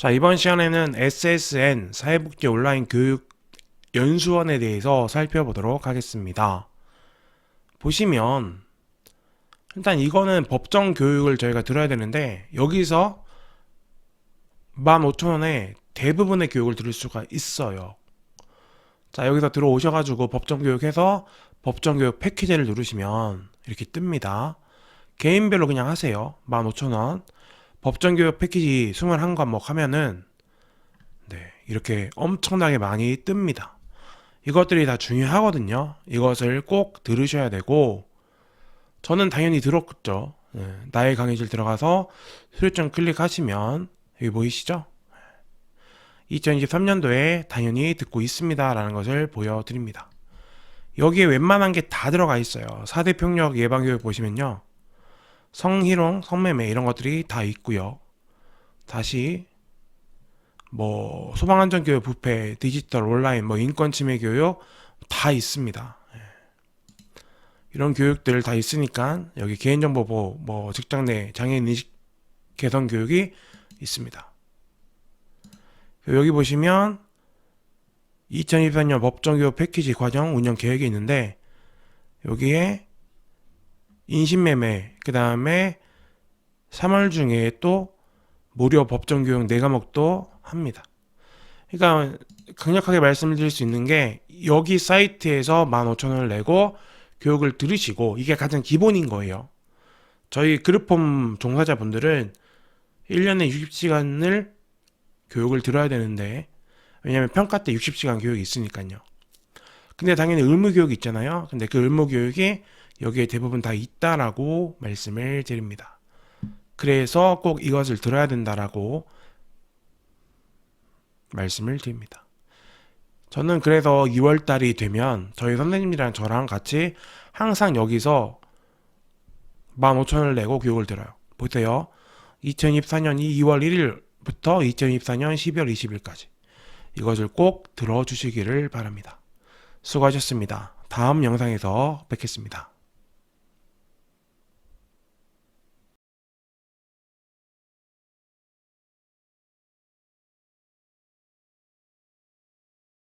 자, 이번 시간에는 SSN 사회복지 온라인 교육 연수원에 대해서 살펴보도록 하겠습니다. 보시면 일단 이거는 법정 교육을 저희가 들어야 되는데 여기서 15,000원에 대부분의 교육을 들을 수가 있어요. 자, 여기서 들어오셔 가지고 법정 교육해서 법정 교육 패키지를 누르시면 이렇게 뜹니다. 개인별로 그냥 하세요. 15,000원. 법정 교육 패키지 21과목 하면은 네, 이렇게 엄청나게 많이 뜹니다. 이것들이 다 중요하거든요. 이것을 꼭 들으셔야 되고 저는 당연히 들었죠. 네, 나의 강의실 들어가서 수료증 클릭하시면 여기 보이시죠? 2023년도에 당연히 듣고 있습니다. 라는 것을 보여드립니다. 여기에 웬만한 게 다 들어가 있어요. 4대 폭력 예방교육 보시면요. 성희롱, 성매매 이런 것들이 다 있고요. 다시 뭐 소방안전교육, 부패, 디지털, 온라인, 뭐 인권침해 교육 다 있습니다. 예. 이런 교육들 다 있으니까 여기 개인정보 보호, 뭐 직장 내 장애인 인식 개선 교육이 있습니다. 여기 보시면 2024년 법정교육 패키지 과정 운영 계획이 있는데 여기에 인신매매 그 다음에 3월 중에 또 무료 법정 교육 4과목도 합니다. 그러니까 강력하게 말씀드릴 수 있는 게 여기 사이트에서 15,000원을 내고 교육을 들으시고 이게 가장 기본인 거예요. 저희 그룹홈 종사자분들은 1년에 60시간을 교육을 들어야 되는데 왜냐면 평가 때 60시간 교육이 있으니까요. 근데 당연히 의무 교육이 있잖아요. 근데 그 의무 교육이 여기에 대부분 다 있다라고 말씀을 드립니다. 그래서 꼭 이것을 들어야 된다라고 말씀을 드립니다. 저는 그래서 2월 달이 되면 저희 선생님이랑 저랑 같이 항상 여기서 15,000원을 내고 교육을 들어요. 보세요. 2024년 2월 1일부터 2024년 12월 20일까지 이것을 꼭 들어주시기를 바랍니다. 수고하셨습니다. 다음 영상에서 뵙겠습니다.